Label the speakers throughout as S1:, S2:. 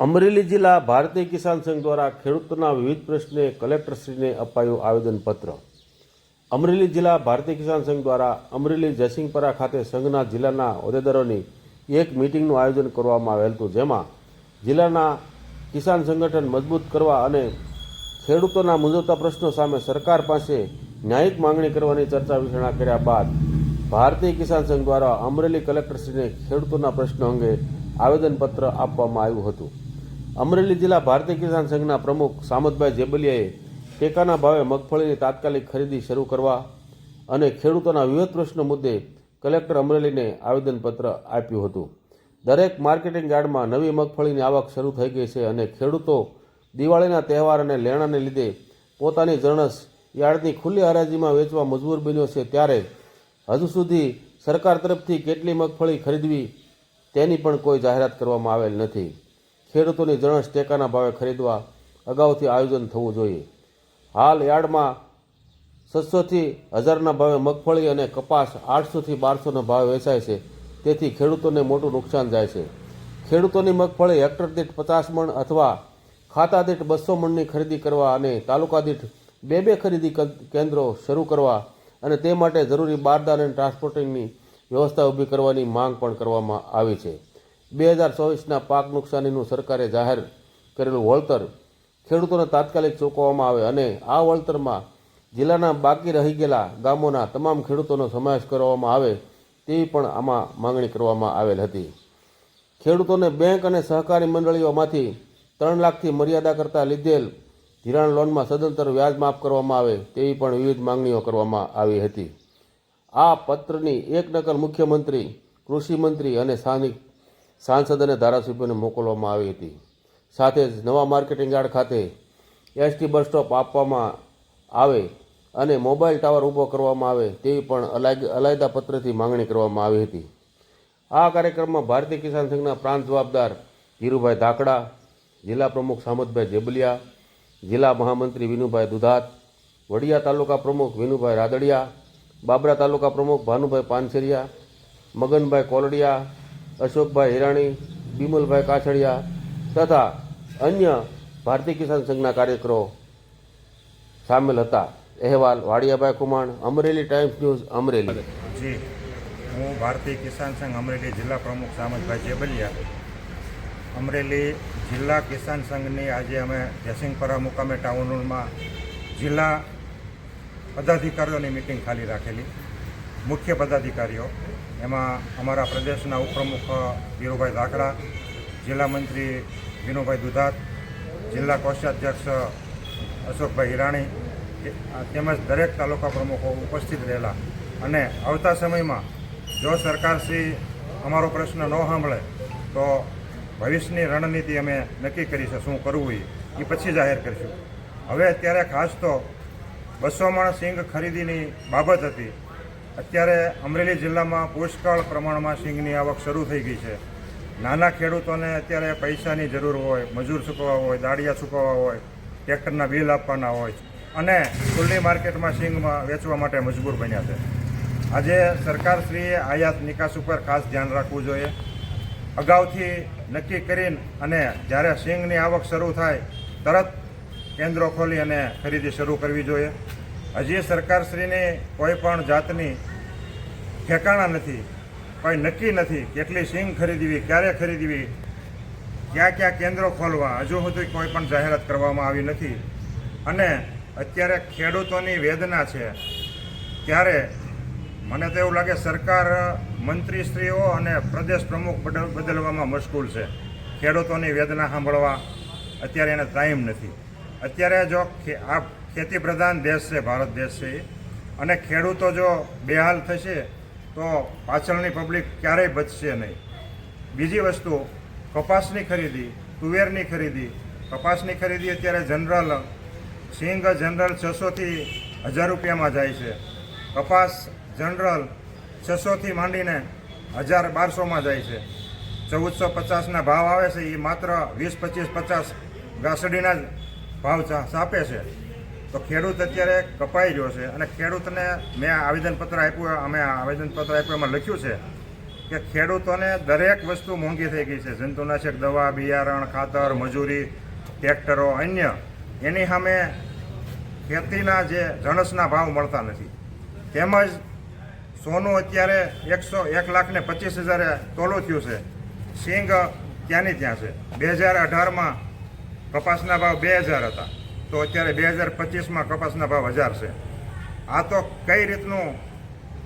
S1: અમરેલી જિલ્લા ભારતીય કિસાન સંઘ દ્વારા ખેડૂતોના વિવિધ પ્રશ્ને કલેક્ટરશ્રીને અપાયું આવેદનપત્ર. અમરેલી જિલ્લા ભારતીય કિસાન સંઘ દ્વારા અમરેલી જયસિંહપરા ખાતે સંઘના જિલ્લાના હોદ્દેદારોની એક મિટિંગનું આયોજન કરવામાં આવેલ હતું, જેમાં જિલ્લાના કિસાન સંગઠન મજબૂત કરવા અને ખેડૂતોના મૂંઝવતા પ્રશ્નો સામે સરકાર પાસે ન્યાયિક માંગણી કરવાની ચર્ચા વિચારણા કર્યા બાદ ભારતીય કિસાન સંઘ દ્વારા અમરેલી કલેક્ટરશ્રીને ખેડૂતોના પ્રશ્નો અંગે આવેદનપત્ર આપવામાં આવ્યું હતું. અમરેલી જિલ્લા ભારતીય કિસાન સંઘના પ્રમુખ સામતભાઈ જેબલિયાએ ટેકાના ભાવે મગફળીની તાત્કાલિક ખરીદી શરૂ કરવા અને ખેડૂતોના વિવિધ પ્રશ્નો મુદ્દે કલેક્ટર અમરેલીને આવેદનપત્ર આપ્યું હતું. દરેક માર્કેટિંગ યાર્ડમાં નવી મગફળીની આવક શરૂ થઈ ગઈ છે અને ખેડૂતો દિવાળીના તહેવાર અને લેણાને લીધે પોતાની જણસ યાર્ડની ખુલ્લી હરાજીમાં વેચવા મજબૂર બન્યો છે ત્યારે હજુ સુધી સરકાર તરફથી કેટલી મગફળી ખરીદવી તેની પણ કોઈ જાહેરાત કરવામાં આવેલ નથી. ખેડૂતોની જણસ ટેકાના ભાવે ખરીદવા અગાઉથી આયોજન થવું જોઈએ. હાલ યાર્ડમાં સત્સોથી હજારના ભાવે મગફળી અને કપાસ આઠસોથી બારસોના ભાવે વેચાય છે. તેથી ખેડૂતોને મોટું નુકસાન જાય છે. ખેડૂતોની મગફળી હેક્ટર દીઠ પચાસ મણ અથવા ખાતા દીઠ બસો મણની ખરીદી કરવા અને તાલુકા દીઠ બે બે ખરીદી કેન્દ્રો શરૂ કરવા અને તે માટે જરૂરી બારદાન અને ટ્રાન્સપોર્ટિંગની વ્યવસ્થા ઊભી કરવાની માંગ પણ કરવામાં આવી છે. બે હજાર ચોવીસના પાક નુકસાનીનું સરકારે જાહેર કરેલું વળતર ખેડૂતોને તાત્કાલિક ચૂકવવામાં આવે અને આ વળતરમાં જિલ્લાના બાકી રહી ગયેલા ગામોના તમામ ખેડૂતોનો સમાવેશ કરવામાં આવે તેવી પણ આમાં માંગણી કરવામાં આવેલ હતી. ખેડૂતોને બેંક અને સહકારી મંડળીઓમાંથી ત્રણ લાખથી મર્યાદા કરતાં લીધેલ ધિરાણ લોનમાં સદંતર વ્યાજ માફ કરવામાં આવે તેવી પણ વિવિધ માંગણીઓ કરવામાં આવી હતી. આ પત્રની એક નકલ મુખ્યમંત્રી કૃષિ મંત્રી અને સ્થાનિક સાંસદ અને ધારાસભ્યોને મોકલવામાં આવી હતી. સાથે જ નવા માર્કેટિંગ યાર્ડ ખાતે એસટી બસ સ્ટોપ આપવામાં આવે અને મોબાઈલ ટાવર ઊભો કરવામાં આવે તેવી પણ અલાય- અલાયદા પત્રથી માંગણી કરવામાં આવી હતી. આ કાર્યક્રમમાં ભારતીય કિસાન સંઘના પ્રાંત જવાબદાર ધીરુભાઈ ધાકડા, જિલ્લા પ્રમુખ સામતભાઈ જેબલિયા, જિલ્લા મહામંત્રી વિનુભાઈ દુધાત, વડિયા તાલુકા પ્રમુખ વિનુભાઈ રાદડિયા, બાબરા તાલુકા પ્રમુખ ભાનુભાઈ પાનસેરિયા, મગનભાઈ કોલડિયા અશોકભાઈ હિરાણી બિમલભાઈ કાછડિયા તથા અન્ય ભારતીય કિસાન સંઘના કાર્યકરો સામેલ હતા. અહેવાલ, વાડિયાભાઈ કુમાણ અમરેલી ટાઈમ્સ ન્યૂઝ, અમરેલી.
S2: જી. હું ભારતીય કિસાન સંઘ અમરેલી જિલ્લા પ્રમુખ સામતભાઈ જેબલિયા. અમરેલી જિલ્લા કિસાન સંઘની આજે અમે જયસિંહપરા મુકામે ટાઉન હોલમાં જિલ્લા પદાધિકારીઓની મિટિંગ ખાલી રાખેલી. મુખ્ય પદાધિકારીઓ એમાં અમારા પ્રદેશના ઉપપ્રમુખ ધીરુભાઈ ધાકડા, જિલ્લા મંત્રી વિનુભાઈ દુધાત, જિલ્લા કોષાધ્યક્ષ અશોકભાઈ હિરાણી તેમજ દરેક તાલુકા પ્રમુખો ઉપસ્થિત રહેલા. અને આવતા સમયમાં જો સરકારશ્રી અમારો પ્રશ્ન ન સાંભળે, તો ભવિષ્યની રણનીતિ અમે નક્કી કરી છે શું કરવું એ એ પછી જાહેર કરીશું. હવે અત્યારે ખાસ તો બસો મણ સિંગ ખરીદીની બાબત હતી. અત્યારે અમરેલી જિલ્લામાં પુષ્કળ પ્રમાણમાં સિંગની આવક શરૂ થઈ ગઈ છે. નાના ખેડૂતોને અત્યારે પૈસાની જરૂર હોય, મજૂર ચૂકવવા હોય, દાડિયા ચૂકવવા હોય, ટ્રેક્ટરના બિલ આપવાના હોય અને ખુલ્લી માર્કેટમાં સિંગમાં વેચવા માટે મજબૂર બન્યા છે. આજે સરકારશ્રીએ આયાત નિકાસ ઉપર ખાસ ધ્યાન રાખવું જોઈએ. અગાઉથી નક્કી કરીને અને જ્યારે સિંગની આવક શરૂ થાય, તરત કેન્દ્રો ખોલી અને ખરીદી શરૂ કરવી જોઈએ. હજી સરકારશ્રીની કોઈ પણ જાતની ઠેકાણા નથી, કોઈ નક્કી નથી કેટલી સિંગ ખરીદવી, ક્યારે ખરીદવી, ક્યાં ક્યાં કેન્દ્રો ખોલવા, હજુ સુધી કોઈ પણ જાહેરાત કરવામાં આવી નથી. અને અત્યારે ખેડૂતોની વેદના છે. ત્યારે મને તો એવું લાગે સરકાર, મંત્રીશ્રીઓ અને પ્રદેશ પ્રમુખ બદલ- બદલવામાં મશગુલ છે. ખેડૂતોની વેદના સાંભળવા અત્યારે એને ટાઈમ નથી. અત્યારે જો આ ખેતી પ્રધાન દેશ છે, ભારત દેશ છે. અને ખેડૂતો જો બેહાલ થશે તો પાછળની પબ્લિક ક્યારેય બચશે નહીં. બીજી વસ્તુ, કપાસની ખરીદી, તુવેરની ખરીદી. કપાસની ખરીદી અત્યારે જનરલ સિંગ જનરલ છસોથી હજાર રૂપિયામાં જાય છે. કપાસ જનરલ છસોથી માંડીને હજાર બારસોમાં જાય છે. ચૌદસો પચાસના ભાવ આવે છે એ માત્ર વીસ પચીસ પચાસ ગાસડીના જ ભાવ સાપે છે. તો ખેડૂત અત્યારે કપાઈ રહ્યો છે અને ખેડૂતને મેં આવેદનપત્ર આપ્યું, અમે આવેદનપત્ર આપ્યું, એમાં લખ્યું છે કે ખેડૂતોને દરેક વસ્તુ મોંઘી થઈ ગઈ છે. જંતુનાશક દવા, બિયારણ, ખાતર, મજૂરી, ટ્રેક્ટરો, અન્ય. એની સામે ખેતીના જે જણસના ભાવ મળતા નથી. તેમજ સોનું અત્યારે એકસો એક લાખ ને પચીસ હજારે તોલું થયું છે. સિંગ ત્યાંની ત્યાં છે? બે હજાર અઢારમાં કપાસના ભાવ બે હજાર હતા. તો અત્યારે બે હજાર પચીસમાં કપાસના ભાવ હજાર છે. આ તો કઈ રીતનું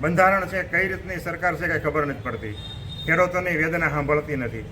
S2: બંધારણ છે, કઈ રીતની સરકાર છે, કઈ ખબર નથી પડતી. ખેડૂતોની વેદના સાંભળતી નથી.